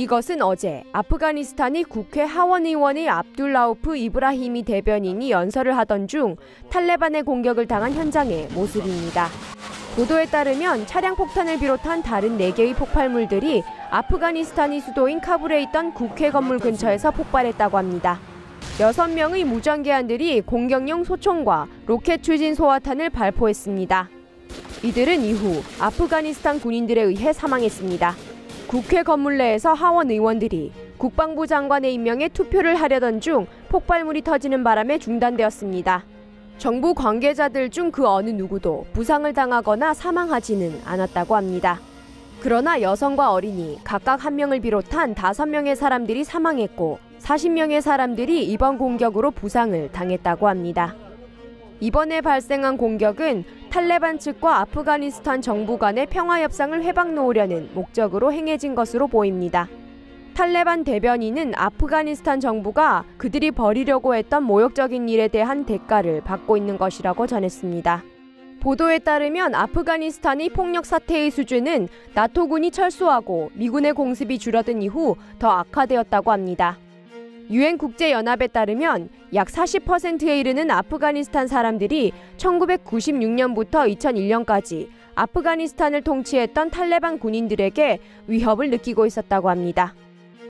이것은 어제 아프가니스탄의 국회 하원의원의 압둘라우프 이브라힘이 대변인이 연설을 하던 중 탈레반의 공격을 당한 현장의 모습입니다. 보도에 따르면 차량 폭탄을 비롯한 다른 4개의 폭발물들이 아프가니스탄의 수도인 카불에 있던 국회 건물 근처에서 폭발했다고 합니다. 6명의 무장계한들이 공격용 소총과 로켓 추진 소화탄을 발포했습니다. 이들은 이후 아프가니스탄 군인들에 의해 사망했습니다. 국회 건물 내에서 하원 의원들이 국방부 장관의 임명에 투표를 하려던 중 폭발물이 터지는 바람에 중단되었습니다. 정부 관계자들 중 그 어느 누구도 부상을 당하거나 사망하지는 않았다고 합니다. 그러나 여성과 어린이 각각 한 명을 비롯한 다섯 명의 사람들이 사망했고 40명의 사람들이 이번 공격으로 부상을 당했다고 합니다. 이번에 발생한 공격은 탈레반 측과 아프가니스탄 정부 간의 평화 협상을 회방 놓으려는 목적으로 행해진 것으로 보입니다. 탈레반 대변인은 아프가니스탄 정부가 그들이 벌이려고 했던 모욕적인 일에 대한 대가를 받고 있는 것이라고 전했습니다. 보도에 따르면 아프가니스탄의 폭력 사태의 수준은 나토군이 철수하고 미군의 공습이 줄어든 이후 더 악화되었다고 합니다. 유엔 국제 연합에 따르면 약 40%에 이르는 아프가니스탄 사람들이 1996년부터 2001년까지 아프가니스탄을 통치했던 탈레반 군인들에게 위협을 느끼고 있었다고 합니다.